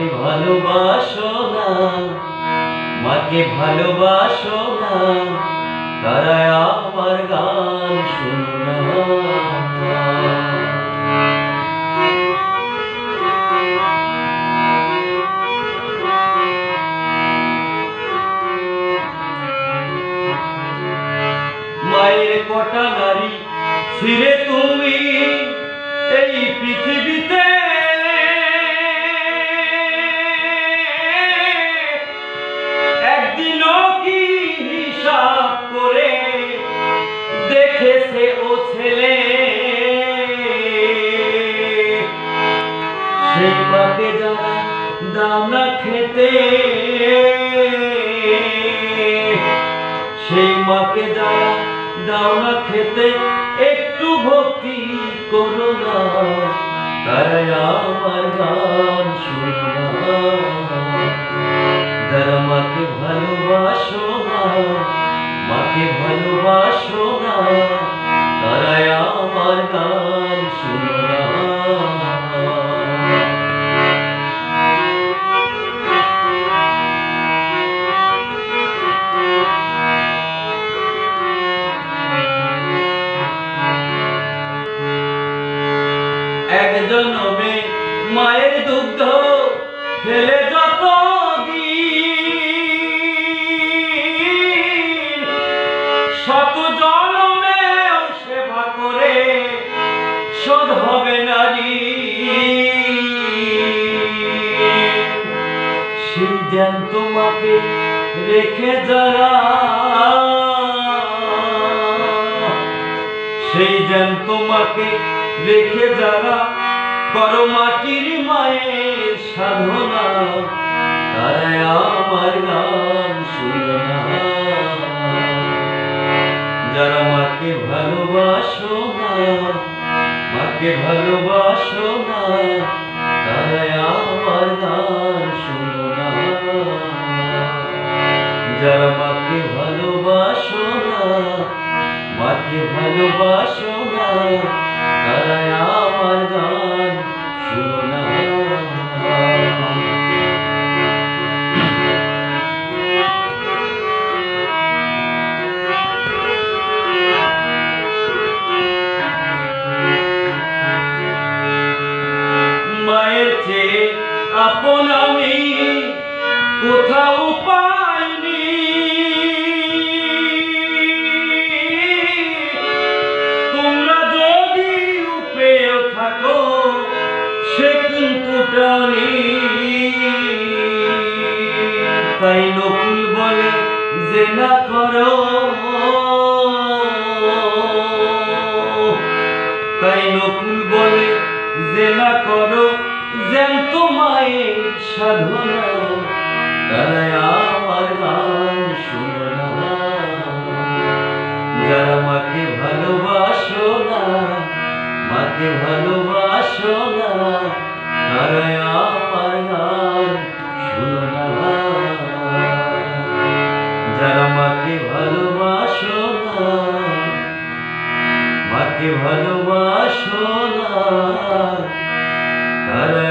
মাকে ভালোবাসো না, মাকে ভালোবাসো না, তারা আমার গান মায়ের কটা নারী ফিরে তুমি এই পৃথিবীতে? সেই মাকে যারা দাও না খেতে। সেই মাকে যারা দাও খেতে, একটু ভক্তি করো না। তারাই আমার গান শোনা যারা মাকে ভালোবাসো না। জন্মে মায়ের দুগ্ধ খেলে যত শত জন্মে সেবা করে শোধ হবে নারী সেই যেন তোমাকে রেখে যারা সেই যেন তোমাকে রেখে যারা করো মাটির মায়ের সাধনা, তারাই আমার গান শুনে না। যারা মাকে ভালোবাসো না, মাকে ভালোবাসো না, তারাই আমার গান শুনো না। যারা মাকে ভালোবাসো না, মাকে ভালোবাসো না, তারাই আমার গান মায়ের চেয়ে আপন আমি কোথাও পাইনি। তোমরা যদি উপেয় থাকো, সে কিন্তু টানি। তাই নকুল বলে যে না করো। মায়ের সাধনা, তারাই আমার গান শোনো। না যারা মাকে ভালোবাসো না, মাকে ভালোবাসো না, তারাই আমার গান শোনো। না যারা মাকে ভালোবাসো না ভালোবাসো না তারা